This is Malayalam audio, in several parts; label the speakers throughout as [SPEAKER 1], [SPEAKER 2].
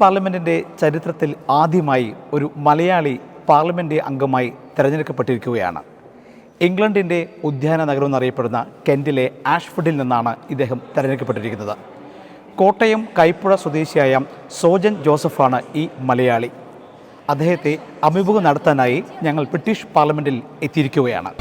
[SPEAKER 1] പാർലമെന്റിന്റെ ചരിത്രത്തിൽ ആദ്യമായി ഒരു മലയാളി പാർലമെന്റ് അംഗമായി തിരഞ്ഞെടുക്കപ്പെട്ടിരിക്കുകയാണ്. ഇംഗ്ലണ്ടിന്റെ ഉദ്യാന നഗരം എന്നറിയപ്പെടുന്ന കെന്റിലെ ആഷ്ഫുഡിൽ നിന്നാണ് ഇദ്ദേഹം തിരഞ്ഞെടുക്കപ്പെട്ടിരിക്കുന്നത്. കോട്ടയം കൈപ്പുഴ സ്വദേശിയായ സോജൻ ജോസഫാണ് ഈ മലയാളി. അദ്ദേഹത്തെ അഭിമുഖം നടത്താനായി ഞങ്ങൾ ബ്രിട്ടീഷ് പാർലമെന്റിൽ എത്തിയിരിക്കുകയാണ്.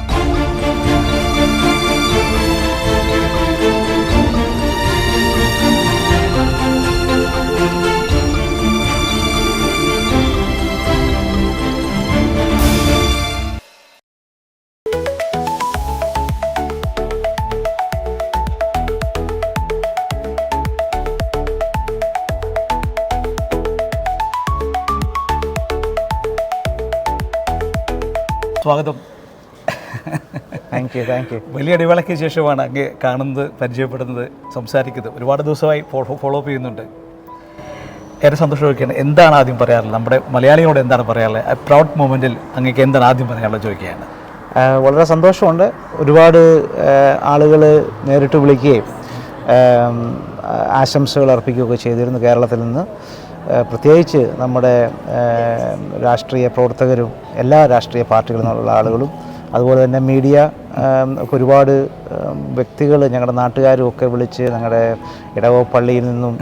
[SPEAKER 1] സ്വാഗതം.
[SPEAKER 2] താങ്ക് യു താങ്ക് യു
[SPEAKER 1] വലിയ ഇടവേളയ്ക്ക് ശേഷമാണ് അങ്ങ് കാണുന്നത് പരിചയപ്പെടുന്നത് സംസാരിക്കുന്നത്. ഒരുപാട് ദിവസമായി ഫോളോ ഫോളോ അപ്പ് ചെയ്യുന്നുണ്ട്. ഏറെ സന്തോഷമൊക്കെയാണ് എന്താണ് ആദ്യം പറയാറുള്ളത് നമ്മുടെ മലയാളിയോട് എന്താണ് പറയാറുള്ളത് ആ പ്രൗഡ് മൊമെന്റിൽ അങ്ങേക്ക് എന്താണ് ആദ്യം പറയാനുള്ളത് ചോദിക്കുകയാണ്.
[SPEAKER 2] വളരെ സന്തോഷമുണ്ട്. ഒരുപാട് ആളുകൾ നേരിട്ട് വിളിക്കുകയും ആശംസകൾ അർപ്പിക്കുകയൊക്കെ ചെയ്തിരുന്നു കേരളത്തിൽ നിന്ന്. പ്രത്യേകിച്ച് നമ്മുടെ രാഷ്ട്രീയ പ്രവർത്തകരും എല്ലാ രാഷ്ട്രീയ പാർട്ടികളിൽ നിന്നുള്ള ആളുകളും അതുപോലെ തന്നെ മീഡിയ ഒക്കെ ഒരുപാട് വ്യക്തികൾ ഞങ്ങളുടെ നാട്ടുകാരും ഒക്കെ വിളിച്ച് ഞങ്ങളുടെ ഇടവ പള്ളിയിൽ നിന്നും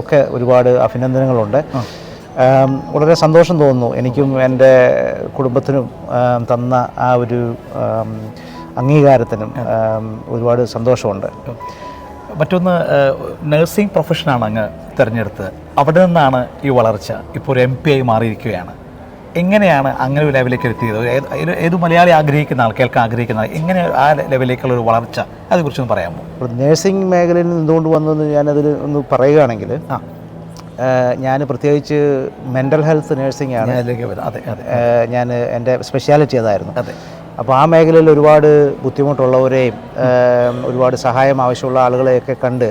[SPEAKER 2] ഒക്കെ ഒരുപാട് അഭിനന്ദനങ്ങളുണ്ട്. വളരെ സന്തോഷം തോന്നുന്നു എനിക്കും എന്റെ കുടുംബത്തിനും തന്ന ആ ഒരു അംഗീകാരത്തിനും ഒരുപാട് സന്തോഷമുണ്ട്.
[SPEAKER 1] മറ്റൊന്ന് നഴ്സിംഗ് പ്രൊഫഷനാണ് അങ്ങ് തിരഞ്ഞെടുത്തത് അവിടെ നിന്നാണ് ഈ വളർച്ച ഇപ്പോൾ ഒരു എം പി ആയി മാറിയിരിക്കുകയാണ്. എങ്ങനെയാണ് അങ്ങനെ ഒരു ലെവലിലേക്ക് എത്തിയത്? ഏത് മലയാളി ആഗ്രഹിക്കുന്ന ആൾ കേൾക്കാൻ ആഗ്രഹിക്കുന്ന ആൾ എങ്ങനെ ആ ലെവലിലേക്കുള്ള ഒരു വളർച്ച അതേക്കുറിച്ചൊന്ന് പറയാമോ?
[SPEAKER 2] നേഴ്സിംഗ് മേഖലയിൽ നിന്ന് എന്തുകൊണ്ട് വന്നെന്ന് ഞാനതിൽ ഒന്ന് പറയുകയാണെങ്കിൽ
[SPEAKER 1] ആ.
[SPEAKER 2] ഞാൻ പ്രത്യേകിച്ച് മെന്റൽ ഹെൽത്ത് നേഴ്സിംഗ് ആണ്.
[SPEAKER 1] ഞാൻ
[SPEAKER 2] എന്റെ സ്പെഷ്യാലിറ്റി അതായിരുന്നു.
[SPEAKER 1] അതെ.
[SPEAKER 2] അപ്പോൾ ആ മേഖലയിൽ ഒരുപാട് ബുദ്ധിമുട്ടുള്ളവരെയും ഒരുപാട് സഹായം ആവശ്യമുള്ള ആളുകളെയൊക്കെ കണ്ട്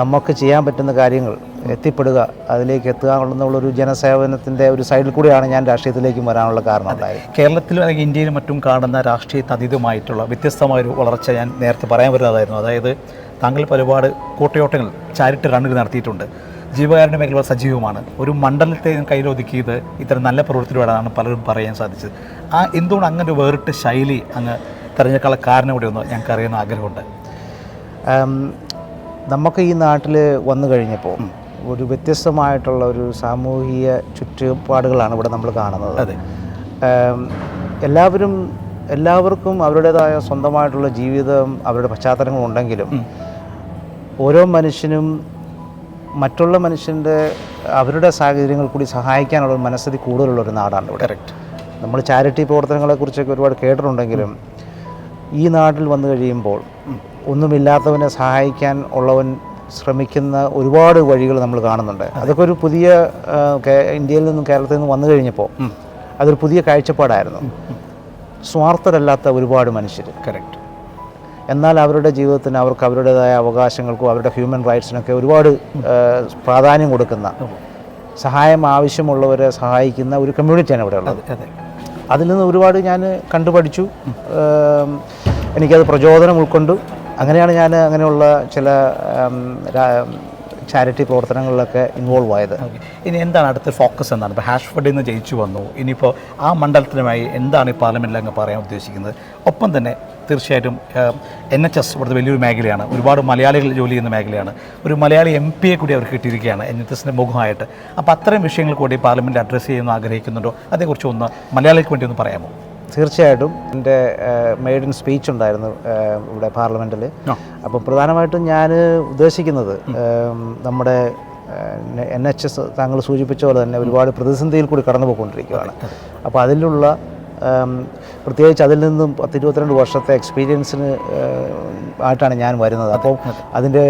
[SPEAKER 2] നമുക്ക് ചെയ്യാൻ പറ്റുന്ന കാര്യങ്ങൾ എത്തിപ്പെടുക അതിലേക്ക് എത്തുക എന്നുള്ളൊരു ജനസേവനത്തിന്റെ ഒരു സൈഡിൽ കൂടിയാണ് ഞാൻ രാഷ്ട്രീയത്തിലേക്കും വരാനുള്ള കാരണം ഉണ്ടായത്.
[SPEAKER 1] കേരളത്തിലും അല്ലെങ്കിൽ ഇന്ത്യയിലും മറ്റും കാണുന്ന രാഷ്ട്രീയത്തിന് അതീതമായിട്ടുള്ള വ്യത്യസ്തമായൊരു വളർച്ച ഞാൻ നേരത്തെ പറയാൻ വരുന്നതായിരുന്നു. അതായത് താങ്കൾ ഒരുപാട് കൂട്ടയോട്ടങ്ങൾ ചാരിറ്റി റണ്ണുകൾ നടത്തിയിട്ടുണ്ട്. ജീവകാരുണ്യ മേഖല സജീവമാണ്. ഒരു മണ്ഡലത്തെ കയ്യിലൊതുക്കിയത് ഇത്തരം നല്ല പ്രവൃത്തിയിലൂടെയാണ് പലരും പറയാൻ സാധിച്ചത്. ആ എന്തുകൊണ്ട് അങ്ങനെ ഒരു വേറിട്ട ശൈലി അങ്ങ് തിരഞ്ഞെടുക്കാനുള്ള കാരണം കൂടെ ഒന്ന് ഞങ്ങൾക്ക് അറിയുന്ന ആഗ്രഹമുണ്ട്.
[SPEAKER 2] നമുക്ക് ഈ നാട്ടിൽ വന്നു കഴിഞ്ഞപ്പോൾ ഒരു വ്യത്യസ്തമായിട്ടുള്ള ഒരു സാമൂഹിക ചുറ്റുപാടുകളാണ് ഇവിടെ നമ്മൾ കാണുന്നത്.
[SPEAKER 1] അതെ.
[SPEAKER 2] എല്ലാവരും എല്ലാവർക്കും അവരുടേതായ സ്വന്തമായിട്ടുള്ള ജീവിതം അവരുടെ പശ്ചാത്തലങ്ങളുണ്ടെങ്കിലും ഓരോ മനുഷ്യനും മറ്റുള്ള മനുഷ്യന്റെ അവരുടെ സാഹചര്യങ്ങൾ കൂടി സഹായിക്കാനുള്ള ഒരു മനസ്ഥിതി കൂടുതലുള്ള ഒരു നാടാണ് ഇവിടെ.
[SPEAKER 1] കറക്റ്റ്
[SPEAKER 2] നമ്മൾ ചാരിറ്റി പ്രവർത്തനങ്ങളെക്കുറിച്ചൊക്കെ ഒരുപാട് കേട്ടിട്ടുണ്ടെങ്കിലും ഈ നാട്ടിൽ വന്നു കഴിയുമ്പോൾ ഒന്നുമില്ലാത്തവനെ സഹായിക്കാൻ ഉള്ളവൻ ശ്രമിക്കുന്ന ഒരുപാട് വഴികൾ നമ്മൾ കാണുന്നുണ്ട്. അതൊക്കെ ഒരു പുതിയ ഇന്ത്യയിൽ നിന്നും കേരളത്തിൽ നിന്നും വന്നു കഴിഞ്ഞപ്പോൾ അതൊരു പുതിയ കാഴ്ചപ്പാടായിരുന്നു. സ്വാർത്ഥരല്ലാത്ത ഒരുപാട് മനുഷ്യർ
[SPEAKER 1] കറക്റ്റ്
[SPEAKER 2] എന്നാൽ അവരുടെ ജീവിതത്തിന് അവർക്ക് അവരുടേതായ അവകാശങ്ങൾക്കും അവരുടെ ഹ്യൂമൻ റൈറ്റ്സിനൊക്കെ ഒരുപാട് പ്രാധാന്യം കൊടുക്കുന്ന സഹായം ആവശ്യമുള്ളവരെ സഹായിക്കുന്ന ഒരു കമ്മ്യൂണിറ്റിയാണ് ഇവിടെ ഉള്ളത്.
[SPEAKER 1] അതെ അതെ.
[SPEAKER 2] അതിൽ നിന്ന് ഒരുപാട് ഞാൻ കണ്ടുപഠിച്ചു. എനിക്കത് പ്രചോദനം ഉൾക്കൊണ്ടു. അങ്ങനെയാണ് ഞാൻ അങ്ങനെയുള്ള ചില ചാരിറ്റി പ്രവർത്തനങ്ങളിലൊക്കെ ഇൻവോൾവ് ആയത്.
[SPEAKER 1] ഇനി എന്താണ് അടുത്ത ഫോക്കസ് എന്താണ് ഇപ്പോൾ ഹാഷ്ഫഡിൽ നിന്ന് ജയിച്ചു വന്നു. ഇനിയിപ്പോൾ ആ മണ്ഡലത്തിനുമായി എന്താണ് ഈ പാർലമെന്റിൽ അങ്ങ് പറയാൻ ഉദ്ദേശിക്കുന്നത്? ഒപ്പം തന്നെ തീർച്ചയായിട്ടും എൻ എച്ച് എസ് ഇവിടുത്തെ വലിയൊരു മേഖലയാണ്. ഒരുപാട് മലയാളികൾ ജോലി ചെയ്യുന്ന മേഖലയാണ്. ഒരു മലയാളി എം പിയെ കൂടി അവർക്ക് കിട്ടിയിരിക്കുകയാണ് എൻ എച്ച് എസിന്റെ മുഖമായിട്ട്. അപ്പോൾ അത്തരം വിഷയങ്ങൾ കൂടി പാർലമെന്റ് അഡ്രസ്സ് ചെയ്യുന്ന ആഗ്രഹിക്കുന്നുണ്ടോ? അതേക്കുറിച്ച് ഒന്ന് മലയാളിക്ക് വേണ്ടി ഒന്ന് പറയാമോ?
[SPEAKER 2] തീർച്ചയായിട്ടും. എന്റെ മെയ്ഡിൻ സ്പീച്ച് ഉണ്ടായിരുന്നു ഇവിടെ പാർലമെന്റിൽ
[SPEAKER 1] അപ്പം
[SPEAKER 2] അപ്പോൾ പ്രധാനമായിട്ടും ഞാൻ ഉദ്ദേശിക്കുന്നത് നമ്മുടെ എൻ എച്ച് എസ് താങ്കൾ സൂചിപ്പിച്ച പോലെ തന്നെ ഒരുപാട് പ്രതിസന്ധിയിൽ കൂടി കടന്നു പോയിക്കൊണ്ടിരിക്കുകയാണ് അപ്പോൾ അതിലുള്ള പ്രത്യേകിച്ച് അതിൽ നിന്നും പത്തിരുപത്തിരണ്ട് വർഷത്തെ എക്സ്പീരിയൻസിന് ആയിട്ടാണ് ഞാൻ വരുന്നത്. അപ്പോൾ അതിന്റെ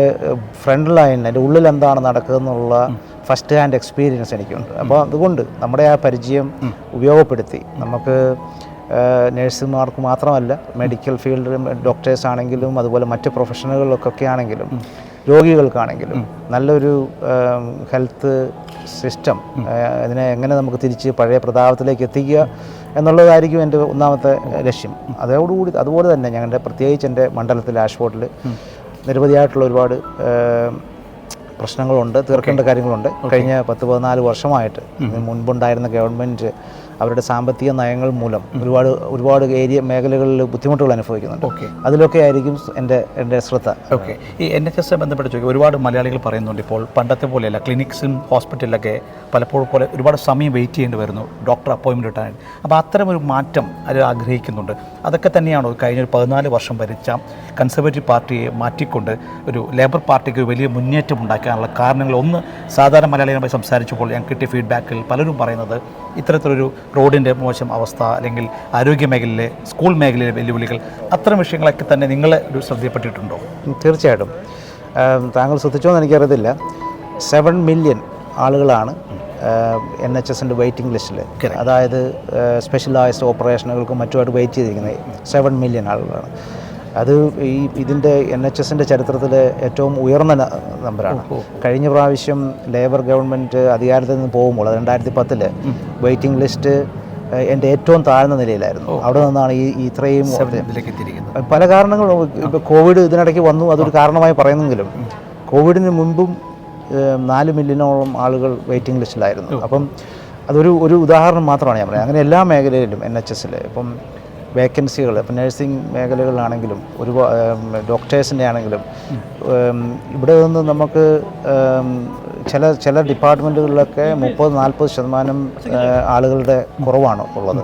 [SPEAKER 2] ഫ്രണ്ട് ലൈൻ എന്റെ ഉള്ളിൽ എന്താണ് നടക്കുന്നതെന്നുള്ള ഫസ്റ്റ് ഹാൻഡ് എക്സ്പീരിയൻസ് എനിക്കുണ്ട്. അപ്പോൾ അതുകൊണ്ട് നമ്മുടെ ആ പരിചയം ഉപയോഗപ്പെടുത്തി. നമുക്ക് നഴ്സുമാർക്ക് മാത്രമല്ല മെഡിക്കൽ ഫീൽഡിലും ഡോക്ടേഴ്സ് ആണെങ്കിലും അതുപോലെ മറ്റ് പ്രൊഫഷണലുകൾക്കൊക്കെ ആണെങ്കിലും രോഗികൾക്കാണെങ്കിലും നല്ലൊരു ഹെൽത്ത് സിസ്റ്റം അതിനെ എങ്ങനെ നമുക്ക് തിരിച്ച് പഴയ പ്രതാപത്തിലേക്ക് എത്തിക്കുക എന്നുള്ളതായിരിക്കും എന്റെ ഒന്നാമത്തെ ലക്ഷ്യം. അതോടുകൂടി അതുപോലെ തന്നെ ഞങ്ങളുടെ പ്രത്യേകിച്ച് എന്റെ മണ്ഡലത്തിൽ ആഷ്പോർട്ടിൽ നിരവധിയായിട്ടുള്ള ഒരുപാട് പ്രശ്നങ്ങളുണ്ട് തീർക്കേണ്ട കാര്യങ്ങളുണ്ട്. കഴിഞ്ഞ പത്ത് പതിനാല് വർഷമായിട്ട് മുൻപുണ്ടായിരുന്ന ഗവൺമെന്റ് അവരുടെ സാമ്പത്തിക നയങ്ങൾ മൂലം ഒരുപാട് ഒരുപാട് ഏരിയ മേഖലകളിൽ ബുദ്ധിമുട്ടുകൾ അനുഭവിക്കുന്നുണ്ട്.
[SPEAKER 1] ഓക്കെ
[SPEAKER 2] അതിലൊക്കെ ആയിരിക്കും എന്റെ എന്റെ ശ്രദ്ധ.
[SPEAKER 1] ഓക്കെ ഈ എൻ എച്ച് എസ് ബന്ധപ്പെട്ട് ചോദിക്കുക ഒരുപാട് മലയാളികൾ പറയുന്നുണ്ട് ഇപ്പോൾ പണ്ടത്തെ പോലെയല്ല ക്ലിനിക്സും ഹോസ്പിറ്റലിലൊക്കെ പലപ്പോഴും പോലെ ഒരുപാട് സമയം വെയിറ്റ് ചെയ്യേണ്ടി വരുന്നു. ഡോക്ടർ അപ്പോയിൻമെന്റ് കിട്ടാൻ അപ്പോൾ അത്തരം ഒരു മാറ്റം അവർ ആഗ്രഹിക്കുന്നുണ്ട്. അതൊക്കെ തന്നെയാണോ കഴിഞ്ഞ ഒരു പതിനാല് വർഷം ഭരിച്ച കൺസർവേറ്റീവ് പാർട്ടിയെ മാറ്റിക്കൊണ്ട് ഒരു ലേബർ പാർട്ടിക്ക് ഒരു വലിയ മുന്നേറ്റം ഉണ്ടാക്കാനുള്ള കാരണങ്ങൾ? ഒന്ന് സാധാരണ മലയാളികളുമായി സംസാരിച്ചപ്പോൾ ഞാൻ കിട്ടിയ ഫീഡ്ബാക്കിൽ പലരും പറയുന്നത് ഇത്തരത്തിലൊരു റോഡിന്റെ മോശം അവസ്ഥ അല്ലെങ്കിൽ ആരോഗ്യ മേഖലയിലെ സ്കൂൾ മേഖലയിലെ വെല്ലുവിളികൾ. അത്തരം വിഷയങ്ങളൊക്കെ തന്നെ നിങ്ങളെ ഒരു ശ്രദ്ധയപ്പെട്ടിട്ടുണ്ടോ
[SPEAKER 2] തീർച്ചയായിട്ടും. താങ്കൾ ശ്രദ്ധിച്ചോ എന്ന് എനിക്കറിയത്തില്ല. സെവൻ മില്യൺ ആളുകളാണ് എൻ എച്ച് എസിന്റെ വെയിറ്റിംഗ് ലിസ്റ്റിൽ അതായത് സ്പെഷ്യലൈസ്ഡ് ഓപ്പറേഷനുകൾക്കും മറ്റുമായിട്ട് വെയിറ്റ് ചെയ്തിരിക്കുന്നത് സെവൻ മില്യൺ ആളുകളാണ്. അത് ഈ ഇതിന്റെ എൻ എച്ച് എസിന്റെ ചരിത്രത്തിലെ ഏറ്റവും ഉയർന്ന നമ്പറാണ്. കഴിഞ്ഞ പ്രാവശ്യം ലേബർ ഗവൺമെന്റ് അധികാരത്തിൽ നിന്ന് പോകുമ്പോൾ അത് രണ്ടായിരത്തി പത്തിൽ വെയിറ്റിംഗ് ലിസ്റ്റ് എന്റെ ഏറ്റവും താഴ്ന്ന നിലയിലായിരുന്നു. അവിടെ നിന്നാണ് ഈ ഇത്രയും പല കാരണങ്ങളും ഇപ്പോൾ കോവിഡ് ഇതിനിടയ്ക്ക് വന്നു അതൊരു കാരണമായി പറയുന്നെങ്കിലും കോവിഡിന് മുൻപും നാല് മില്യണോളം ആളുകൾ വെയിറ്റിംഗ് ലിസ്റ്റിലായിരുന്നു അപ്പം അതൊരു ഒരു ഉദാഹരണം മാത്രമാണ് ഞാൻ പറയുന്നത്. അങ്ങനെ എല്ലാ മേഖലയിലും എൻ എച്ച് എസിൽ ഇപ്പം വേക്കൻസികൾ ഇപ്പം നഴ്സിംഗ് മേഖലകളിലാണെങ്കിലും ഒരു ഡോക്ടേഴ്സിന്റെ ആണെങ്കിലും ഇവിടെ നിന്ന് നമുക്ക് ചില ചില ഡിപ്പാർട്ട്മെന്റുകളിലൊക്കെ മുപ്പത് നാൽപ്പത് ശതമാനം ആളുകളുടെ കുറവാണ് ഉള്ളത്.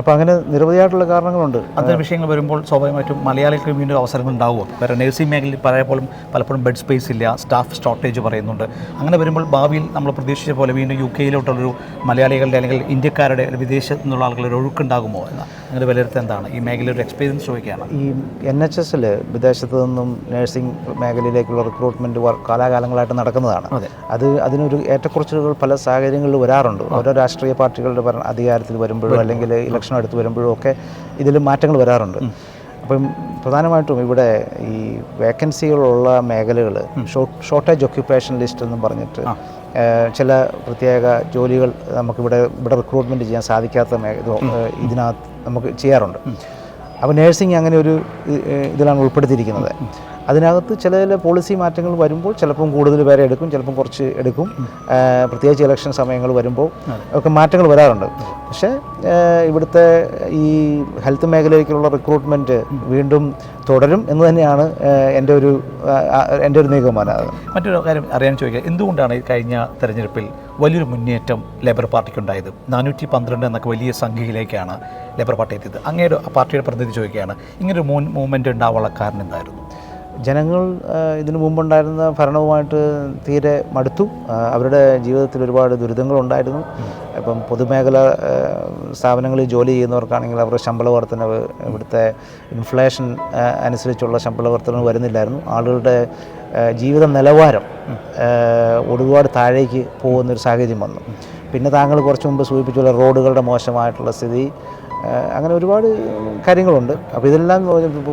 [SPEAKER 2] അപ്പോൾ അങ്ങനെ നിരവധിയായിട്ടുള്ള കാരണങ്ങളുണ്ട്.
[SPEAKER 1] അത്തരം വിഷയങ്ങൾ വരുമ്പോൾ സ്വാഭാവികമായിട്ടും മലയാളികൾക്ക് വീണ്ടും അവസരങ്ങൾ ഉണ്ടാവുമോ വേറെ നഴ്സിംഗ് മേഖലയിൽ പലപ്പോഴും പലപ്പോഴും ബെഡ് സ്പേസ് ഇല്ല സ്റ്റാഫ് ഷോർട്ടേജ് പറയുന്നുണ്ട്. അങ്ങനെ വരുമ്പോൾ ഭാവിയിൽ നമ്മൾ പ്രതീക്ഷിച്ച പോലെ വീണ്ടും യു കെയിലോട്ടുള്ളൊരു മലയാളികളുടെ അല്ലെങ്കിൽ ഇന്ത്യക്കാരുടെ അല്ലെങ്കിൽ വിദേശത്ത് നിന്നുള്ള ആളുകളുടെ ഒഴുക്കുണ്ടാകുമോ എന്ന്. അങ്ങനെ വിലയിരുത്താൻ എന്താണ്? ഈ മേഖലയിൽ ഒരു എക്സ്പീരിയൻസ് ചോദിക്കുകയാണ്.
[SPEAKER 2] ഈ എൻ എച്ച് എസിൽ വിദേശത്ത് നിന്നും നഴ്സിംഗ് മേഖലയിലേക്കുള്ള റിക്രൂട്ട്മെന്റ് വർക്ക് കാലാകാലങ്ങളായിട്ട് നടക്കുന്നതാണ്.
[SPEAKER 1] അതെ.
[SPEAKER 2] അത് അതിനൊരു ഏറ്റക്കുറച്ചിലുകൾ പല സാഹചര്യങ്ങളിൽ വരാറുണ്ട്. ഓരോ രാഷ്ട്രീയ പാർട്ടികളുടെ അധികാരത്തിൽ വരുമ്പോഴോ അല്ലെങ്കിൽ ഇലക്ഷൻ അടുത്ത് വരുമ്പോഴും ഒക്കെ ഇതിൽ മാറ്റങ്ങൾ വരാറുണ്ട്. അപ്പം പ്രധാനമായിട്ടും ഇവിടെ ഈ വേക്കൻസികളുള്ള മേഖലകൾ ഷോർട്ടേജ് ഒക്യുപ്പേഷൻ ലിസ്റ്റ് എന്ന് പറഞ്ഞിട്ട് ചില പ്രത്യേക ജോലികൾ നമുക്കിവിടെ ഇവിടെ റിക്രൂട്ട്മെന്റ് ചെയ്യാൻ സാധിക്കാത്ത ഇതിനകത്ത് നമുക്ക് ചെയ്യാറുണ്ട്. അപ്പോൾ നേഴ്സിംഗ് അങ്ങനെ ഒരു ഇതിലാണ് ഉൾപ്പെടുത്തിയിരിക്കുന്നത്. അതിനകത്ത് ചില ചില പോളിസി മാറ്റങ്ങൾ വരുമ്പോൾ ചിലപ്പം കൂടുതൽ പേരെ എടുക്കും ചിലപ്പം കുറച്ച് എടുക്കും. പ്രത്യേകിച്ച് ഇലക്ഷൻ സമയങ്ങൾ വരുമ്പോൾ ഒക്കെ മാറ്റങ്ങൾ വരാറുണ്ട്. പക്ഷേ ഇവിടുത്തെ ഈ ഹെൽത്ത് മേഖലയിലേക്കുള്ള റിക്രൂട്ട്മെന്റ് വീണ്ടും തുടരും എന്ന് തന്നെയാണ് എന്റെ ഒരു എന്റെ ഒരു നിഗമനം അത്.
[SPEAKER 1] മറ്റൊരു കാര്യം അറിയാൻ ചോദിക്കുക എന്തുകൊണ്ടാണ് ഈ കഴിഞ്ഞ തെരഞ്ഞെടുപ്പിൽ വലിയൊരു മുന്നേറ്റം ലേബർ പാർട്ടിക്കുണ്ടായത്? നാനൂറ്റി പന്ത്രണ്ട് എന്നൊക്കെ വലിയ സംഖ്യയിലേക്കാണ് ലേബർ പാർട്ടി എത്തിയത്. അങ്ങയുടെ പാർട്ടിയുടെ പ്രതിനിധി ചോദിക്കുകയാണ് ഇങ്ങനൊരു മൂവ് മൂവ്മെന്റ് ഉണ്ടാവാനുള്ള കാരണം എന്തായിരുന്നു?
[SPEAKER 2] ജനങ്ങൾ ഇതിനു മുമ്പുണ്ടായിരുന്ന ഭരണവുമായിട്ട് തീരെ മടുത്തു. അവരുടെ ജീവിതത്തിൽ ഒരുപാട് ദുരിതങ്ങളുണ്ടായിരുന്നു ഇപ്പം പൊതുമേഖല സ്ഥാപനങ്ങളിൽ ജോലി ചെയ്യുന്നവർക്കാണെങ്കിൽ അവരുടെ ശമ്പള വർധനവ് ഇവിടുത്തെ ഇൻഫ്ലേഷൻ അനുസരിച്ചുള്ള ശമ്പള വർധനവ് വരുന്നില്ലായിരുന്നു. ആളുകളുടെ ജീവിത നിലവാരം ഒരുപാട് താഴേക്ക് പോകുന്നൊരു സാഹചര്യം വന്നു. പിന്നെ താങ്കൾ കുറച്ച് മുമ്പ് സൂചിപ്പിച്ചുള്ള റോഡുകളുടെ മോശമായിട്ടുള്ള സ്ഥിതി അങ്ങനെ ഒരുപാട് കാര്യങ്ങളുണ്ട്. അപ്പോൾ ഇതെല്ലാം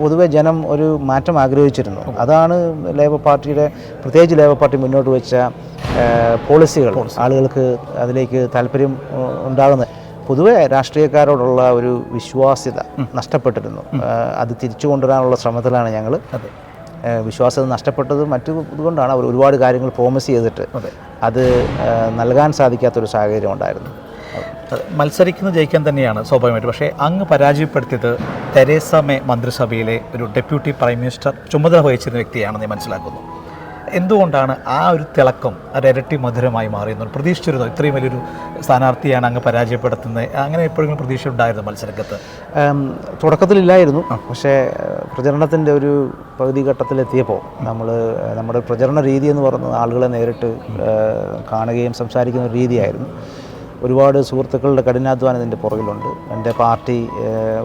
[SPEAKER 2] പൊതുവെ ജനം ഒരു മാറ്റം ആഗ്രഹിച്ചിരുന്നു. അതാണ് ലേബർ പാർട്ടിയുടെ പ്രത്യേകിച്ച് ലേബർ പാർട്ടി മുന്നോട്ട് വെച്ച പോളിസികൾ ആളുകൾക്ക് അതിലേക്ക് താല്പര്യം ഉണ്ടാകുന്നത് പൊതുവെ രാഷ്ട്രീയക്കാരോടുള്ള ഒരു വിശ്വാസ്യത നഷ്ടപ്പെട്ടിരുന്നു. അത് തിരിച്ചു കൊണ്ടുവരാനുള്ള ശ്രമത്തിലാണ് ഞങ്ങൾ വിശ്വാസ്യത നഷ്ടപ്പെട്ടത് മറ്റു ഇതുകൊണ്ടാണ്. അവർ ഒരുപാട് കാര്യങ്ങൾ പ്രോമിസ് ചെയ്തിട്ട്
[SPEAKER 1] അത്.
[SPEAKER 2] നൽകാൻ സാധിക്കാത്തൊരു സാഹചര്യം ഉണ്ടായിരുന്നു.
[SPEAKER 1] മത്സരിക്കുന്നത് ജയിക്കാൻ തന്നെയാണ് സ്വാഭാവികമായിട്ട്. പക്ഷേ അങ്ങ് പരാജയപ്പെടുത്തിയത് തെരേസ മേ മന്ത്രിസഭയിലെ ഒരു ഡെപ്യൂട്ടി പ്രൈം മിനിസ്റ്റർ ചുമതല വഹിച്ചിരുന്ന വ്യക്തിയാണെന്ന് ഞാൻ മനസ്സിലാക്കുന്നു. എന്തുകൊണ്ടാണ് ആ ഒരു തിളക്കം ഒരു ഇരട്ടി മധുരമായി മാറിയെന്ന് പ്രതീക്ഷിച്ചിരുന്നു? ഇത്രയും വലിയൊരു സ്ഥാനാർത്ഥിയാണ് അങ്ങ് പരാജയപ്പെടുത്തുന്നത്. അങ്ങനെ എപ്പോഴെങ്കിലും പ്രതീക്ഷ ഉണ്ടായിരുന്നു മത്സരക്കത്ത്
[SPEAKER 2] തുടക്കത്തിലില്ലായിരുന്നു. പക്ഷേ പ്രചരണത്തിന്റെ ഒരു പകുതി ഘട്ടത്തിലെത്തിയപ്പോൾ നമ്മൾ നമ്മുടെ പ്രചരണ രീതി എന്ന് പറയുന്നത് ആളുകളെ നേരിട്ട് കാണുകയും സംസാരിക്കുന്ന ഒരു രീതിയായിരുന്നു. ഒരുപാട് സുഹൃത്തുക്കളുടെ കഠിനാധ്വാനം ഇതിന്റെ പുറകിലുണ്ട്. എന്റെ പാർട്ടി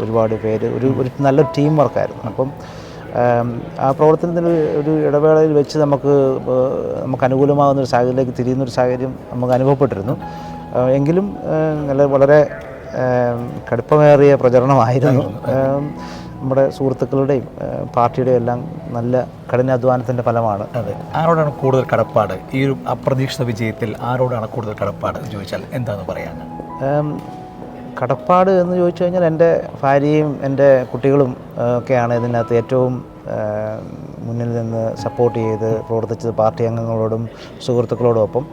[SPEAKER 2] ഒരുപാട് പേര് ഒരു ഒരു നല്ലൊരു ടീം വർക്കായിരുന്നു അപ്പം ആ പ്രവർത്തനത്തിന് ഒരു ഇടവേളയിൽ വെച്ച് നമുക്ക് നമുക്ക് അനുകൂലമാകുന്ന ഒരു സാഹചര്യത്തിലേക്ക് തിരിയുന്ന ഒരു സാഹചര്യം നമുക്ക് അനുഭവപ്പെട്ടിരുന്നു. എങ്കിലും നല്ല വളരെ കടുപ്പമേറിയ പ്രചരണമായിരുന്നു. നമ്മുടെ സുഹൃത്തുക്കളുടെയും പാർട്ടിയുടെയും എല്ലാം നല്ല കഠിനാധ്വാനത്തിന്റെ ഫലമാണ്.
[SPEAKER 1] അതെ. ആരോടാണ് കൂടുതൽ കടപ്പാട്? ഈ ഒരു അപ്രതീക്ഷിത വിജയത്തിൽ ആരോടാണ് കൂടുതൽ കടപ്പാട് എന്ന് ചോദിച്ചാൽ എന്താണെന്ന് പറയാൻ?
[SPEAKER 2] കടപ്പാട് എന്ന് ചോദിച്ചു കഴിഞ്ഞാൽ എന്റെ ഭാര്യയും എന്റെ കുട്ടികളും ഒക്കെയാണ് ഇതിനകത്ത് ഏറ്റവും മുന്നിൽ നിന്ന് സപ്പോർട്ട് ചെയ്ത് പ്രവർത്തിച്ചത് പാർട്ടി അംഗങ്ങളോടും സുഹൃത്തുക്കളോടും ഒപ്പം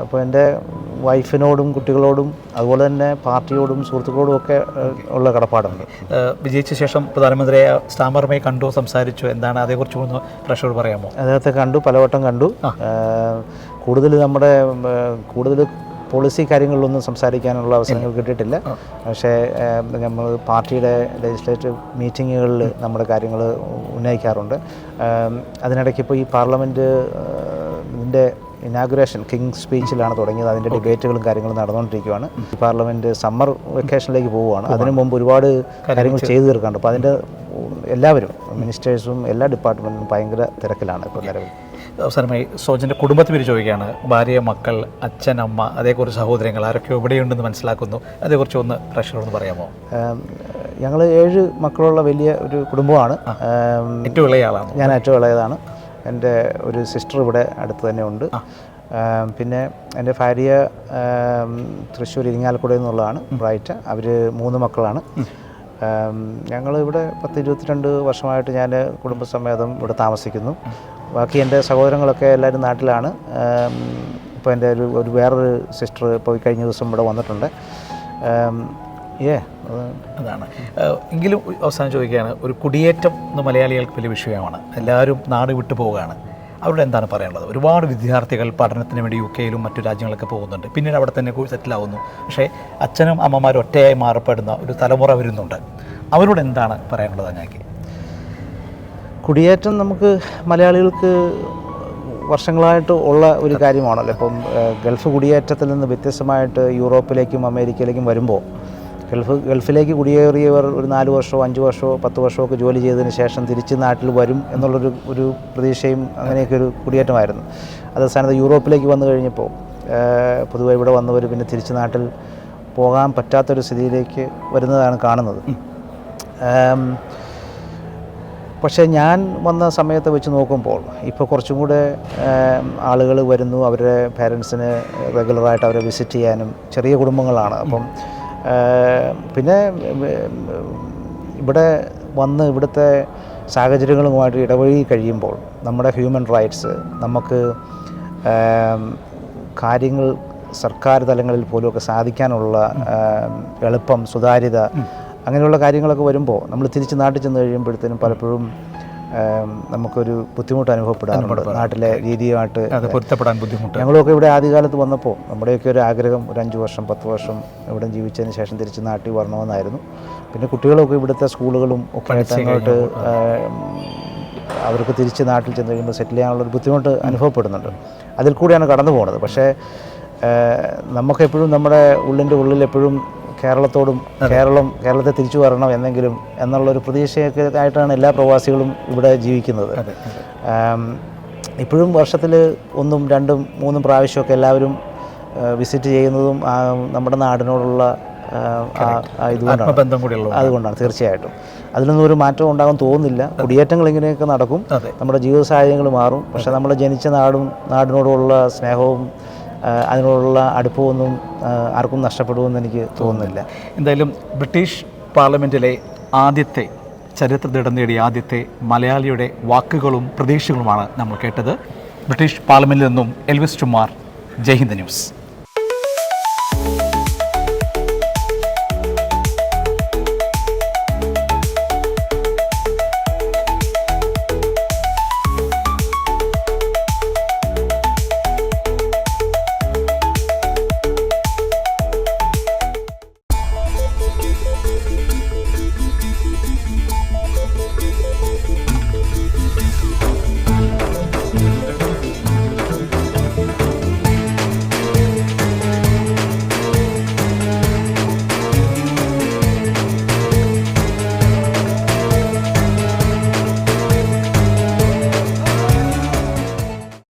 [SPEAKER 2] അപ്പോൾ എന്റെ വൈഫിനോടും കുട്ടികളോടും അതുപോലെ തന്നെ പാർട്ടിയോടും സുഹൃത്തുക്കളോടും ഒക്കെ ഉള്ള കടപ്പാടുണ്ട്.
[SPEAKER 1] വിജയിച്ച ശേഷം പ്രധാനമന്ത്രിയെ സ്റ്റാമർമയെ കണ്ടു സംസാരിച്ചു എന്താണ് അതേക്കുറിച്ച് ഒന്ന് പ്രഷറോട് പറയാമോ?
[SPEAKER 2] അദ്ദേഹത്തെ കണ്ടു പലവട്ടം കണ്ടു. കൂടുതൽ നമ്മുടെ കൂടുതൽ പോളിസി കാര്യങ്ങളിലൊന്നും സംസാരിക്കാനുള്ള അവസരങ്ങൾ കിട്ടിയിട്ടില്ല. പക്ഷേ നമ്മൾ പാർട്ടിയുടെ ലെജിസ്ലേറ്റീവ് മീറ്റിങ്ങുകളിൽ നമ്മുടെ കാര്യങ്ങൾ ഉന്നയിക്കാറുണ്ട്. അതിനിടയ്ക്ക് ഇപ്പോൾ ഈ പാർലമെന്റ് ഇതിന്റെ ഇനാഗുറേഷൻ കിങ് സ്പീച്ചിലാണ് തുടങ്ങിയത്. അതിന്റെ ഡിബേറ്റുകളും കാര്യങ്ങളും നടന്നുകൊണ്ടിരിക്കുകയാണ്. പാർലമെന്റ് സമ്മർ വെക്കേഷനിലേക്ക് പോവുകയാണ്. അതിനു മുമ്പ് ഒരുപാട് കാര്യങ്ങൾ ചെയ്തു തീർക്കാണ്ട് അപ്പോൾ അതിന്റെ എല്ലാവരും മിനിസ്റ്റേഴ്സും എല്ലാ ഡിപ്പാർട്ട്മെന്റും ഭയങ്കര തിരക്കിലാണ് ഇപ്പോൾ നിലവിൽ.
[SPEAKER 1] അവസാനമായി സോജന്റെ കുടുംബത്തെ പേര് ചോദിക്കുകയാണ്. ഭാര്യ മക്കൾ അച്ഛൻ അമ്മ അതേക്കുറിച്ച് സഹോദരങ്ങൾ ആരൊക്കെ എവിടെയുണ്ടെന്ന് മനസ്സിലാക്കുന്നു. അതേക്കുറിച്ച് ഒന്ന് പ്രഷറൊന്ന് പറയാമോ?
[SPEAKER 2] ഞങ്ങൾ ഏഴ് മക്കളുള്ള വലിയ ഒരു കുടുംബമാണ്.
[SPEAKER 1] ഏറ്റവും ഇളയ ആളാണ്?
[SPEAKER 2] ഞാൻ ഏറ്റവും ഇളയതാണ്. എന്റെ ഒരു സിസ്റ്റർ ഇവിടെ അടുത്ത് തന്നെ ഉണ്ട്. പിന്നെ എന്റെ ഭാര്യ തൃശ്ശൂർ ഇരിങ്ങാലക്കുടയിൽ നിന്നുള്ളതാണ് ബ്രൈറ്റ് അവർ മൂന്ന് മക്കളാണ്. ഞങ്ങൾ ഇവിടെ പത്ത് ഇരുപത്തിരണ്ട് വർഷമായിട്ട് ഞാൻ കുടുംബസമേതം ഇവിടെ താമസിക്കുന്നു. ബാക്കി എന്റെ സഹോദരങ്ങളൊക്കെ എല്ലാവരും നാട്ടിലാണ്. ഇപ്പോൾ എന്റെ ഒരു ഒരു വേറൊരു സിസ്റ്റർ പോയി കഴിഞ്ഞ ദിവസം ഇവിടെ വന്നിട്ടുണ്ട്. ഏ
[SPEAKER 1] അതാണ്. എങ്കിലും അവസാനം ചോദിക്കുകയാണ് ഒരു കുടിയേറ്റം എന്ന് മലയാളികൾക്ക് വലിയ വിഷയമാണ്. എല്ലാവരും നാട് വിട്ടു പോവുകയാണ്. അവരുടെ എന്താണ് പറയാനുള്ളത്? ഒരുപാട് വിദ്യാർത്ഥികൾ പഠനത്തിന് വേണ്ടി യു കെയിലും മറ്റു രാജ്യങ്ങളൊക്കെ പോകുന്നുണ്ട്. പിന്നീട് അവിടെ തന്നെ സെറ്റിൽ ആവുന്നു. പക്ഷേ അച്ഛനും അമ്മമാരും ഒറ്റയായി മാറപ്പെടുന്ന ഒരു തലമുറ വരുന്നുണ്ട്. അവരോട് എന്താണ് പറയാനുള്ളത് ഞാൻ
[SPEAKER 2] കുടിയേറ്റം നമുക്ക് മലയാളികൾക്ക് വർഷങ്ങളായിട്ട് ഉള്ള ഒരു കാര്യമാണല്ലോ. ഇപ്പം ഗൾഫ് കുടിയേറ്റത്തിൽ നിന്ന് വ്യത്യസ്തമായിട്ട് യൂറോപ്പിലേക്കും അമേരിക്കയിലേക്കും വരുമ്പോൾ ഗൾഫ് ഗൾഫിലേക്ക് കുടിയേറിയവർ ഒരു നാല് വർഷമോ അഞ്ച് വർഷമോ പത്ത് വർഷമോ ഒക്കെ ജോലി ചെയ്തതിന് ശേഷം തിരിച്ച് നാട്ടിൽ വരും എന്നുള്ളൊരു ഒരു പ്രതീക്ഷയും അങ്ങനെയൊക്കെ ഒരു കുടിയേറ്റമായിരുന്നു. അത് സ്ഥാനത്ത് യൂറോപ്പിലേക്ക് വന്നു കഴിഞ്ഞപ്പോൾ പൊതുവെ ഇവിടെ വന്നവർ പിന്നെ തിരിച്ച് നാട്ടിൽ പോകാൻ പറ്റാത്തൊരു സ്ഥിതിയിലേക്ക് വരുന്നതാണ് കാണുന്നത്. പക്ഷേ ഞാൻ വന്ന സമയത്ത് വെച്ച് നോക്കുമ്പോൾ ഇപ്പോൾ കുറച്ചും കൂടെ ആളുകൾ വരുന്നു. അവരുടെ പാരൻസിന് റെഗുലറായിട്ട് അവരെ വിസിറ്റ് ചെയ്യാനും ചെറിയ കുടുംബങ്ങളാണ്. അപ്പം പിന്നെ ഇവിടെ വന്ന് ഇവിടുത്തെ സാഹചര്യങ്ങളുമായിട്ട് ഇടപഴകി കഴിയുമ്പോൾ നമ്മുടെ ഹ്യൂമൻ റൈറ്റ്സ് നമുക്ക് കാര്യങ്ങൾ സർക്കാർ തലങ്ങളിൽ പോലുമൊക്കെ സാധിക്കാനുള്ള എളുപ്പം സുതാര്യത അങ്ങനെയുള്ള കാര്യങ്ങളൊക്കെ വരുമ്പോൾ നമ്മൾ തിരിച്ച് നാട്ടിൽ ചെന്ന് കഴിയുമ്പോഴത്തേനും പലപ്പോഴും നമുക്കൊരു ബുദ്ധിമുട്ട് അനുഭവപ്പെടാറുണ്ട്. നാട്ടിലെ രീതിയുമായിട്ട്
[SPEAKER 1] പൊരുത്തപ്പെടാൻ ബുദ്ധിമുട്ട്.
[SPEAKER 2] ഞങ്ങളൊക്കെ ഇവിടെ ആദ്യകാലത്ത് വന്നപ്പോൾ നമ്മുടെയൊക്കെ ഒരു ആഗ്രഹം ഒരു അഞ്ച് വർഷം പത്ത് വർഷം ഇവിടെ ജീവിച്ചതിന് ശേഷം തിരിച്ച് നാട്ടിൽ വരണമെന്നായിരുന്നു. പിന്നെ കുട്ടികളൊക്കെ ഇവിടുത്തെ സ്കൂളുകളും ഒക്കെ ആയിട്ട് അങ്ങോട്ട് അവർക്ക് തിരിച്ച് നാട്ടിൽ ചെന്ന് കഴിയുമ്പോൾ സെറ്റിൽ ചെയ്യാനുള്ളൊരു ബുദ്ധിമുട്ട് അനുഭവപ്പെടുന്നുണ്ട്. അതിൽ കൂടിയാണ് കടന്നു പോകുന്നത് പക്ഷേ നമുക്കെപ്പോഴും നമ്മുടെ ഉള്ളിന്റെ ഉള്ളിൽ എപ്പോഴും കേരളത്തോടും കേരളം കേരളത്തെ തിരിച്ചു വരണം എന്നെങ്കിലും എന്നുള്ളൊരു പ്രതീക്ഷയൊക്കെ ആയിട്ടാണ് എല്ലാ പ്രവാസികളും ഇവിടെ ജീവിക്കുന്നത്. ഇപ്പോഴും വർഷത്തിൽ ഒന്നും രണ്ടും മൂന്നും പ്രാവശ്യമൊക്കെ എല്ലാവരും വിസിറ്റ് ചെയ്യുന്നതും നമ്മുടെ നാടിനോടുള്ള ഇതുകൊണ്ടാണ്. അതുകൊണ്ടാണ് തീർച്ചയായിട്ടും. അതിനൊന്നും ഒരു മാറ്റം ഉണ്ടാകും തോന്നുന്നില്ല. കുടിയേറ്റങ്ങൾ ഇങ്ങനെയൊക്കെ നടക്കും. നമ്മുടെ ജീവിത സാഹചര്യങ്ങൾ മാറും. പക്ഷേ നമ്മൾ ജനിച്ച നാടും നാടിനോടുള്ള സ്നേഹവും അതിനോടുള്ള അടുപ്പമൊന്നും ആർക്കും നഷ്ടപ്പെടുമെന്ന് എനിക്ക് തോന്നുന്നില്ല.
[SPEAKER 1] എന്തായാലും ബ്രിട്ടീഷ് പാർലമെന്റിലെ ആദ്യത്തെ ചരിത്രത്തിടം നേടിയ ആദ്യത്തെ മലയാളിയുടെ വാക്കുകളും പ്രതീക്ഷകളുമാണ് നമ്മൾ കേട്ടത്. ബ്രിട്ടീഷ് പാർലമെന്റിൽ നിന്നും എൽവിസ് ടുമാർ ജയ്ഹിന്ദ് ന്യൂസ്.